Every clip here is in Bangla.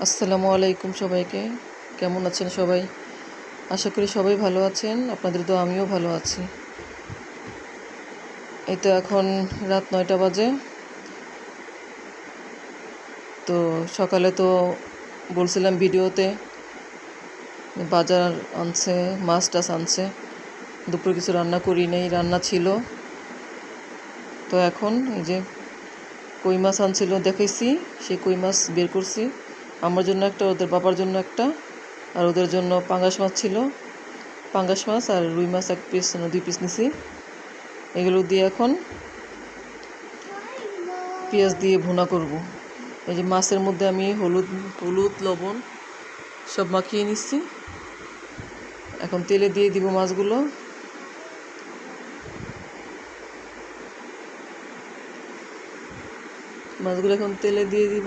আসসালামু আলাইকুম সবাইকে। কেমন আছেন সবাই? আশা করি সবাই ভালো আছেন। আপনাদের তো আমিও ভালো আছি। এই তো এখন রাত নয়টা বাজে। তো সকালে তো বলছিলাম ভিডিওতে, বাজার আনছে, মাছ টাছ আনছে। দুপুরে কিছু রান্না করি নেই, রান্না ছিল। তো এখন এই যে কই মাছ আনছিল দেখেছি সেই কই মাছ বের করছি। আমার জন্য একটা, ওদের বাবার জন্য একটা, আর ওদের জন্য পাঙ্গাস মাছ ছিল। পাঙ্গাস মাছ আর রুই মাছ এক পিস দুই পিস নিছি। এগুলো দিয়ে এখন পেঁয়াজ দিয়ে ভুনা করব। এই যে মাছের মধ্যে আমি হলুদ হলুদ, লবণ সব মাখিয়ে নিচ্ছি এখন তেলে দিয়ে দিব মাছগুলো। মাছগুলো এখন তেলে দিয়ে দিব।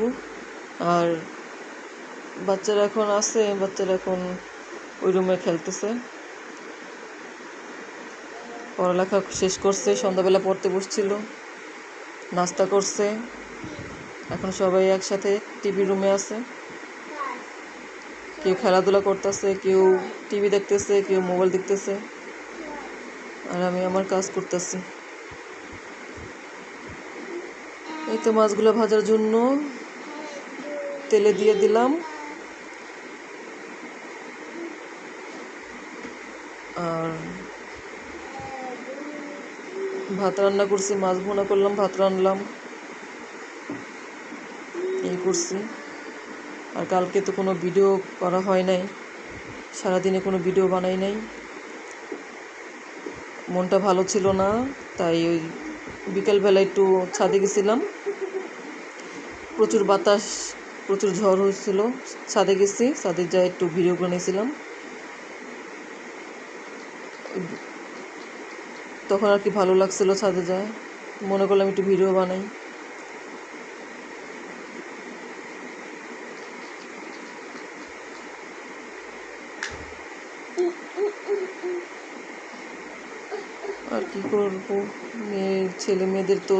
আর বাচ্চারা এখন আছে, বাচ্চারা এখন ওই রুমে খেলতেছে। পড়ালেখা শেষ করছে, সন্ধ্যাবেলা পড়তে বসছিল, নাস্তা করছে। এখন সবাই একসাথে টিভি রুমে আছে। কেউ খেলাধুলা করতেছে, কেউ টিভি দেখতেছে, কেউ মোবাইল দেখতেছে। আর আমি আমার কাজ করতেছি। এই তো মাছগুলো ভাজার জন্য তেলে দিয়ে দিলাম। আর ভাত রান্না করছি, মাছ ভুনা করলাম, ভাত রান্নলাম এই করছি। আর কালকে তো কোনো ভিডিও করা হয় নাই। সারাদিনে কোনো ভিডিও বানাই নাই। মনটা ভালো ছিল না, তাই ওই বিকেলবেলা একটু ছাদে গেছিলাম। প্রচুর বাতাস, প্রচুর ঝড় হয়েছিল। ছাদে গেছি, ছাদে যা একটু ভিডিও করে নিয়েছিলাম তখন আর কি ভালো লাগছিল ছাদে যায়। মনে করলাম একটু ভিডিও বানাই। আর কি করব? মেয়ে, ছেলে মেয়েদের তো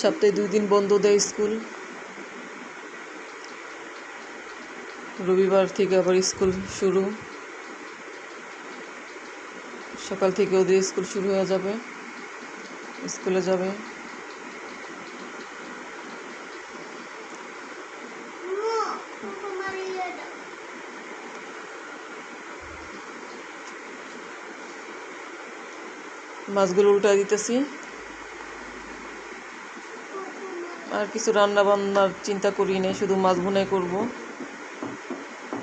সপ্তাহে দুই দিন বন্ধ দেয় স্কুল। রবিবার থেকে আবার স্কুল শুরু। সকাল থেকে ওদের স্কুল শুরু হয়ে যাবে। স্কুলে যাবে। মাছগুলো উল্টা দিতেছি। আর কিছু রান্না বান্নার চিন্তা করি নেই, শুধু মাছ ভুনাই করব।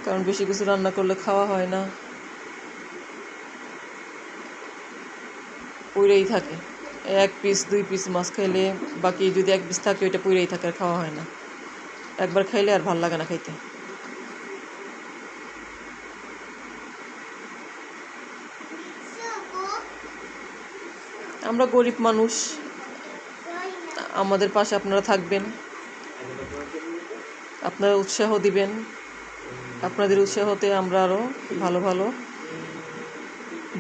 কারণ বেশি কিছু রান্না করলে খাওয়া হয় না। পুইরেই থাকে। এক পিস দুই পিস মাছ খাইলে বাকি যদি এক পিস থাকে, ওইটা পুইরেই থাকে আর খাওয়া হয় না। একবার খাইলে আর ভালো লাগে না খাইতে। আমরা গরিব মানুষ। আমাদের পাশে আপনারা থাকবেন। আপনারা উৎসাহ দিবেন। আপনাদের উৎসাহতে আমরা আরও ভালো ভালো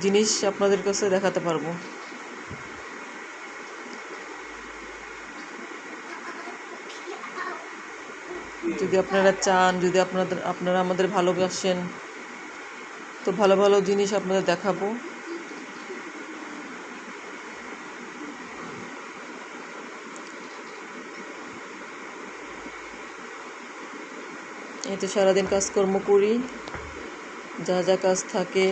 জিনিস আপনাদের কাছে দেখাতে পারব। যদি আপনারা চান, যদি আপনাদের, আপনারা আমাদের ভালোবাসেন, তো ভালো ভালো জিনিস আপনাদের দেখাবো। এই তো সারাদিন কাজকর্ম করি। যা যা কাজ থাকে,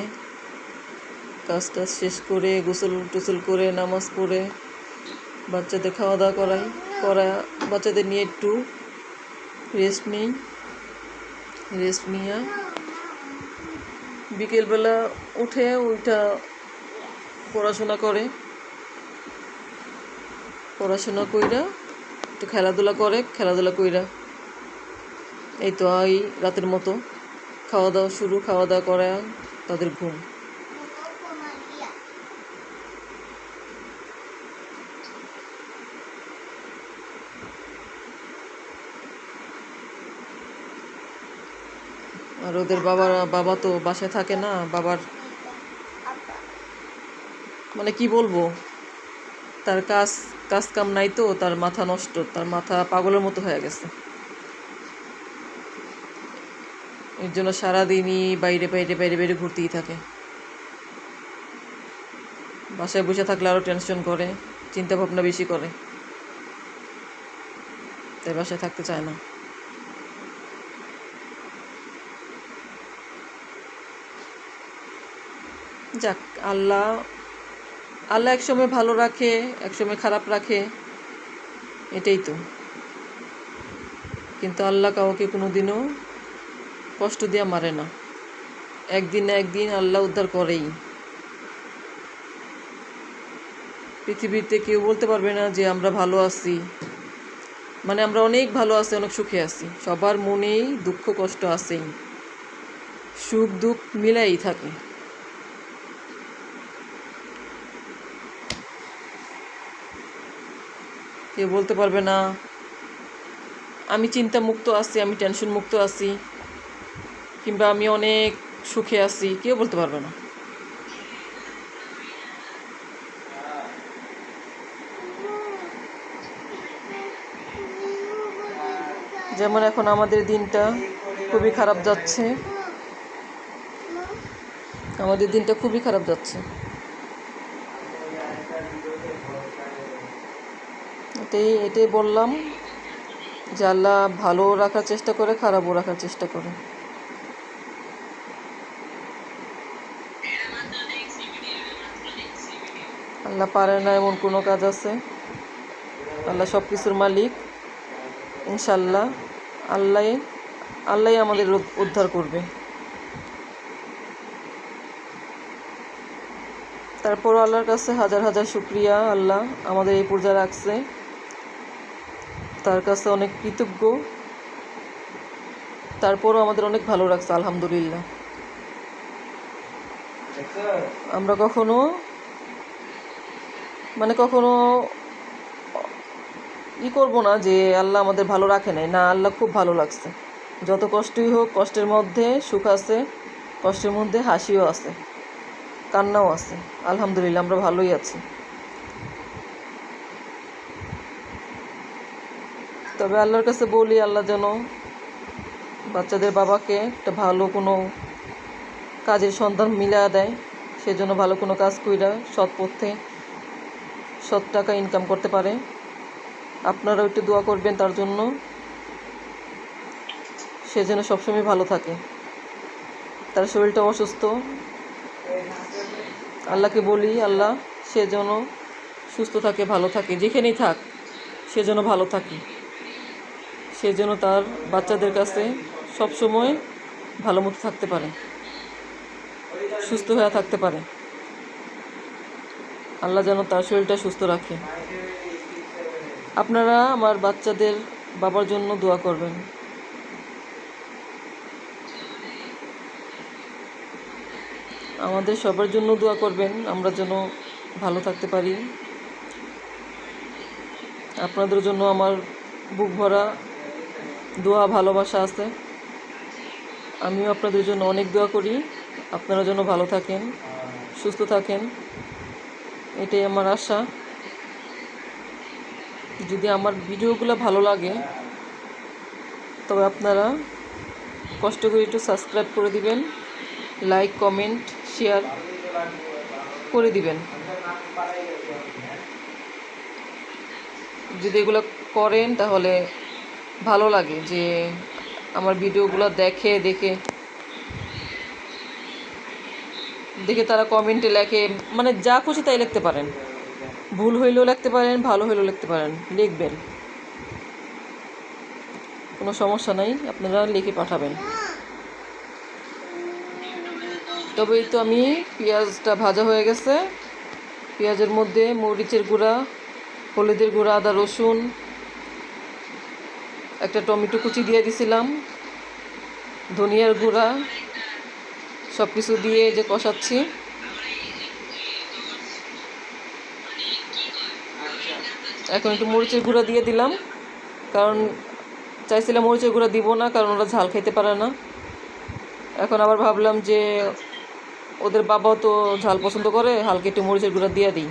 কাজ টাজ শেষ করে, গোসল টুসল করে, নামাজ পড়ে, বাচ্চাদের খাওয়া দাওয়া করাই, করা, বাচ্চাদের নিয়ে একটু রেস্ট নিই, রেস্ট নিয়ে বিকেলবেলা উঠে ওইটা পড়াশোনা করে। পড়াশোনা কইরা একটু খেলাধুলা করে, খেলাধুলা কইরা। এই তো এই রাতের মতো। খাওয়া দাওয়া শুরু, খাওয়া দাওয়া করা, তাদের ঘুম। আর ওদের বাবার, বাবা তো বাসায় থাকে না, বাবার মানে কি বলব? তার কাজ কাজ কাম নাই তো, তার মাথা নষ্ট, তার মাথা পাগলের মতো হয়ে গেছে। এর জন্য সারাদিনই বাইরে বাইরে বাইরে বাইরে ঘুরতেই থাকে। বাসায় বসে থাকলে আরও টেনশন করে চিন্তা ভাবনা বেশি করে। তাই বাসায় থাকতে চায় না। যাক, আল্লাহ আল্লাহ একসময় ভালো রাখে, একসময় খারাপ রাখে, এটাই তো। কিন্তু আল্লাহ কাউকে কোনো দিনও কষ্ট দিয়ে মারে না। একদিন না একদিন আল্লাহ উদ্ধার করেই। পৃথিবীতে কেউ বলতে পারবে না যে আমরা ভালো আছি। মানে আমরা অনেক ভালো আছি, অনেক সুখে আছি। সবার মনেই দুঃখ কষ্ট আছেই। সুখ দুঃখ মিলাই থাকে। কেউ বলতে পারবে না। আমি চিন্তা মুক্ত আছি, আমি টেনশন মুক্ত আছি, কিংবা আমি অনেক সুখে আছি, কেউ বলতে পারবে না। যেমন এখন আমাদের দিনটা খুবই খারাপ যাচ্ছে। আমাদের দিনটা খুবই খারাপ যাচ্ছে। এটাই এটাই বললাম যে আল্লাহ ভালো রাখার চেষ্টা করে, খারাপও রাখার চেষ্টা করে। আল্লাহ পারে না এমন কোনো কাজ আছে। আল্লাহ সব কিছুর মালিক ইনশাল্লাহ আল্লাহ আল্লাহ আমাদের উদ্ধার করবে। তারপরও আল্লাহর কাছে হাজার হাজার শুক্রিয়া, আল্লাহ আমাদের এই পর্যায়ে রাখছে। তার কাছে অনেক কৃতজ্ঞ। তারপরও আমাদের অনেক ভালো রাখছে আলহামদুলিল্লাহ। আমরা কখনো মানে কখনো ই করব না যে আল্লাহ আমাদের ভালো রাখে নাই। না, আল্লাহ খুব ভালো লাগছে। যত কষ্টই হোক, কষ্টের মধ্যে সুখ আছে, কষ্টের মধ্যে হাসিও আছে, কান্নাও আছে। আলহামদুলিল্লাহ, আমরা ভালোই আছি। তবে আল্লাহর কাছে বলি, আল্লাহ যেন বাচ্চাদের বাবাকে একটা ভালো কোনো কাজের সন্ধান মিলা দেয়। সেজন্য ভালো কোনো কাজ কইরা সৎ পথে সৎ টাকা ইনকাম করতে পারে। আপনারাও একটু দোয়া করবেন তার জন্য। সে যেন সবসময় ভালো থাকে। তার শরীরটা অসুস্থ। আল্লাহকে বলি, আল্লাহ সে যেন সুস্থ থাকে, ভালো থাকে। যেখানেই থাক, সে যেন ভালো থাকে। সে যেন তার বাচ্চাদের কাছে সবসময় ভালো মতো থাকতে পারে, সুস্থ হয়ে থাকতে পারে। আল্লাহ যেন তার শরীরটা সুস্থ রাখে। আপনারা আমার বাচ্চাদের বাবার জন্য দোয়া করবেন। আমাদের সবার জন্য দোয়া করবেন, আমরা যেন ভালো থাকতে পারি। আপনাদের জন্য আমার বুক ভরা দোয়া, ভালোবাসা আছে। আমিও আপনাদের জন্য অনেক দোয়া করি। আপনারা যেন ভালো থাকেন, সুস্থ থাকেন। এটাই আমার আশা। যদি আমার ভিডিওগুলো ভালো লাগে, তবে আপনারা কষ্ট করে একটু সাবস্ক্রাইব করে দিবেন, লাইক, কমেন্ট, শেয়ার করে দিবেন। যদি এগুলো করেন, তাহলে ভালো লাগে যে আমার ভিডিওগুলো দেখে দেখে। দেখে তারা কমেন্টে লেখে মানে যা খুশি তাই লিখতে পারেন। ভুল হইলেও লিখতে পারেন, ভালো হইলেও লিখতে পারেন, লিখবেন। কোনো সমস্যা নাই, আপনারা লিখে পাঠাবেন। তবে তো আমি পেঁয়াজটা ভাজা হয়ে গেছে। পেঁয়াজের মধ্যে মরিচের গুঁড়া, হলুদের গুঁড়া, আদা রসুন একটা টমেটো কুচি দিয়ে দিছিলাম, ধনিয়ার গুঁড়া সব কিছু দিয়ে যে কষাচ্ছি। এখন একটু মরিচের গুঁড়া দিয়ে দিলাম, কারণ চাইছিলাম মরিচের গুঁড়া দিব না, কারণ ওরা ঝাল খেতে পারে না। এখন আবার ভাবলাম যে ওদের বাবাও তো ঝাল পছন্দ করে, হালকা একটু মরিচের গুঁড়া দিয়ে দিই।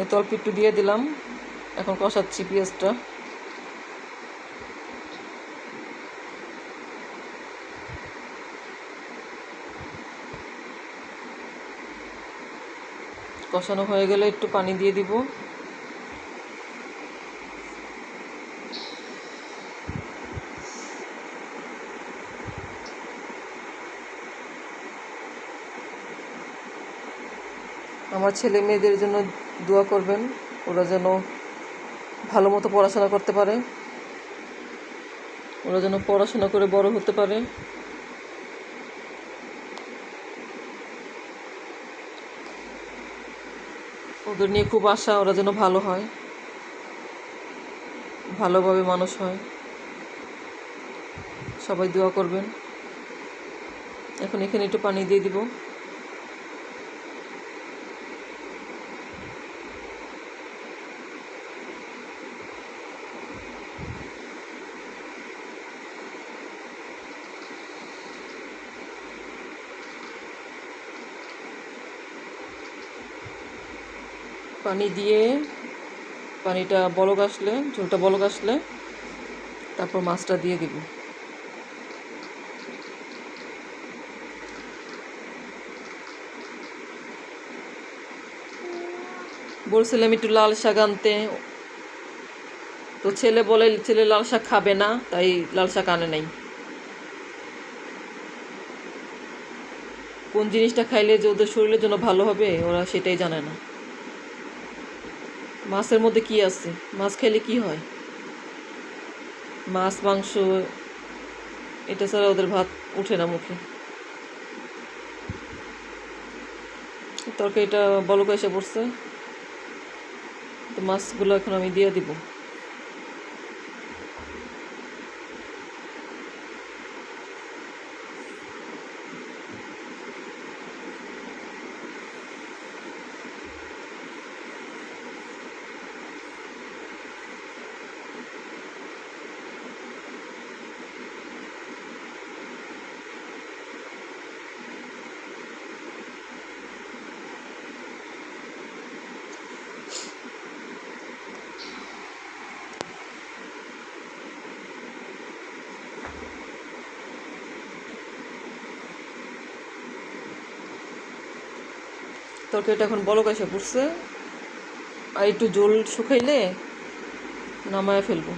এই তো অল্প একটু দিয়ে দিলাম, এখন কষাচ্ছি পেঁয়াজটা। কষানো হয়ে গেলে একটু পানি দিয়ে দিব। আমার ছেলে মেয়েদের জন্য দোয়া করবেন, ওরা যেন ভালো মতো পড়াশোনা করতে পারে, ওরা যেন পড়াশোনা করে বড় হতে পারে। ওদের নিয়ে খুব আশা, ওরা যেন ভালো হয়। ভালোভাবে মানুষ হয়। সবাই দোয়া করবেন। এখন এখানে একটু পানি দিয়ে দিব। পানি দিয়ে পানিটা বলক আসলে, ঝোলটা বলক আসলে, তারপর মাছটা দিয়ে দিব। বলছিলাম একটু লাল শাক আনতে। তো ছেলে বলে, ছেলে লাল শাক খাবে না, তাই লাল শাক আনে নাই। কোন জিনিসটা খাইলে যে ওদের শরীরের জন্য ভালো হবে, ওরা সেটাই জানে না। মাছের মধ্যে কি আছে? মাছ খেলে কি হয়? মাছ, মাংস, এটা ছাড়া ওদের ভাত উঠে না মুখে। তরকারিটা বলক এসে পড়ছে। তো মাছগুলো এখন আমি দিয়ে দিব। তরকারিটা এখন বলক এসে পড়ছে। আর একটু জল শুকাইলে নামায় ফেলব।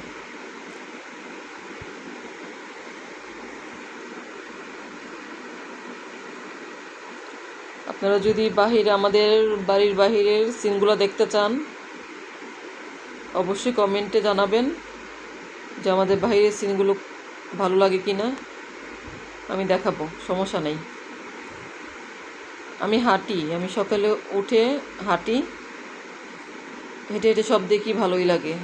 আপনারা যদি বাহিরে, আমাদের বাড়ির বাহিরের সিনগুলো দেখতে চান, অবশ্যই কমেন্টে জানাবেন যে আমাদের বাহিরের সিনগুলো ভালো লাগে কি না আমি দেখাবো, সমস্যা নেই। আমি হাঁটি, আমি সকালে উঠে হাঁটি। হেঁটে হেঁটে সব দেখি ভালোই লাগে।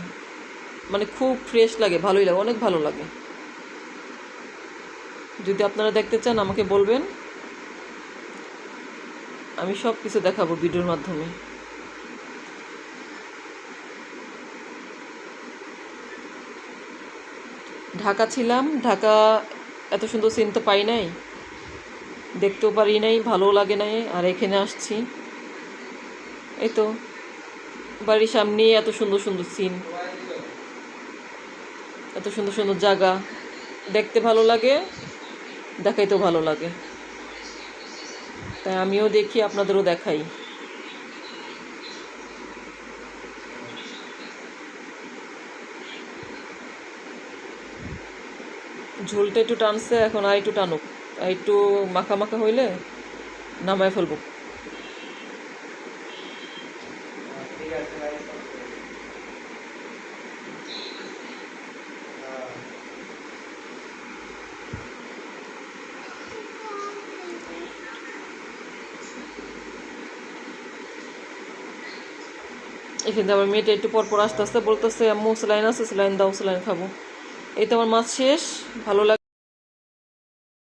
মানে খুব ফ্রেশ লাগে, ভালোই লাগে, অনেক ভালো লাগে। যদি আপনারা দেখতে চান, আমাকে বলবেন। আমি সব কিছু দেখাবো ভিডিওর মাধ্যমে। ঢাকা ছিলাম, ঢাকা এত সুন্দর সিন তো পাই নাই। দেখতেও পারি নাই ভালো লাগে নাই, আর এখানে আসছি। এই তো, বাড়ির সামনে এত সুন্দর সুন্দর সিন এত সুন্দর সুন্দর জায়গা। দেখতে ভালো লাগে, দেখাইতেও ভালো লাগে। তাই আমিও দেখি, আপনাদেরও দেখাই। ঝোলটা একটু টানছে, এখন আর একটু টানুক। একটু মাখা মাখা হইলে নামায় ফেলব। এখানে আমার মেয়েটা একটু পরপর পর আস্তে আস্তে বলতেছে, আম্মু আছে, স্যালাইন দাও, স্যালাইন খাব। এই তো আমার মাছ শেষ, ভালো লাগে